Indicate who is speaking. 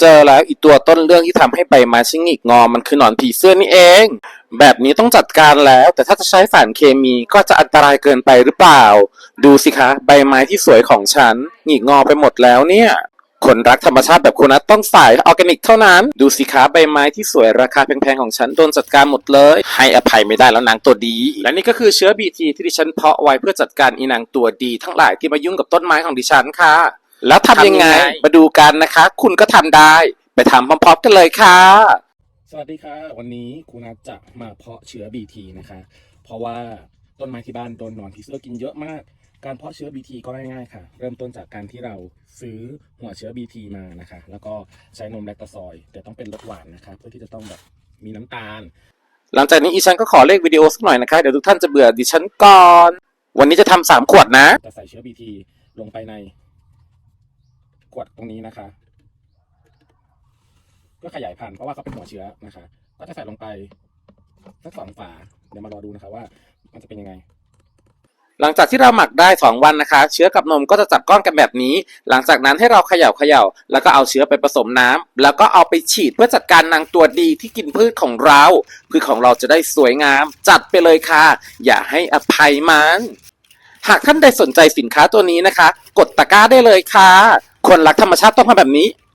Speaker 1: เจอแล้วอีตัวต้นเรื่องที่ทำให้ใบไม้ชิงิกงอมันคือหนอนผีเสื้อนี่เอง แบบนี้ต้องจัดการแล้ว แต่ถ้าจะใช้สารเคมีก็จะอันตรายเกินไปหรือเปล่า ดูสิคะ ใบไม้ที่สวยของฉันหงิกงอไปหมดแล้วเนี่ยคนรักธรรมชาติแบบคุณนัทต้องสายออร์แกนิกเท่านั้น ดูสิคะใบไม้ที่สวยราคาแพงๆของฉันโดนจัดการหมดเลย ให้อภัยไม่ได้แล้วนางตัวดี และนี่ก็คือเชื้อบีทีที่ดิฉันเพาะไว้เพื่อจัดการอีนางตัวดี ทั้งหลายที่มายุ่งกับต้นไม้ของดิฉันค่ะ แล้วทำยังไง มาดูกันนะคะ คุณก็ทำได้ ไปทำพร้อมๆกันเลยค่ะ
Speaker 2: สวัสดีค่ะ วันนี้ครูนัทจะมาเพาะเชื้อ BT นะคะ เพราะว่าต้นไม้ที่บ้านโดนหนอนผีเสื้อกินเยอะมาก การเพาะเชื้อ BT ก็ง่ายๆค่ะ เริ่มต้นจากการที่เราซื้อหัวเชื้อ BT มานะคะ แล้วก็ใช้นมแลคโตซอยด์แต่ต้องเป็นรสหวานนะคะเพื่อที่จะต้องแบบมีน้ำตาล
Speaker 1: หลังจากนี้อีฉันก็ขอเลขวิดีโอสักหน่อยนะคะ เดี๋ยวทุกท่านจะเบื่อดิฉันก่อน วันนี้จะทำสามขวดนะ
Speaker 2: จะใส่เชื้อ BT ลงไปใน ขวดตรงนี้นะคะ เพื่อขยายพันธุ์เพราะว่าเขาเป็นหัวเชื้อนะคะ ก็จะใส่ลงไปสักสองฝาเดี๋ยวมารอดูนะคะว่า มันจะเป็นยังไง
Speaker 1: หลังจากที่เราหมักได้ 2 วันนะคะ เชื้อกับนมก็จะจับก้อนกันแบบนี้ หลังจากนั้นให้เราเขย่าเขย่าแล้วก็เอาเชื้อไปผสมน้ำแล้วก็เอาไปฉีดเพื่อจัดการนางตัวดีที่กินพืชของเราพืชของเราจะได้สวยงาม จัดไปเลยค่ะ อย่าให้อภัยมัน หากท่านใดสนใจสินค้าตัวนี้นะคะ กดตะกร้าได้เลยค่ะ คนรักธรรมชาติต้องทำแบบนี้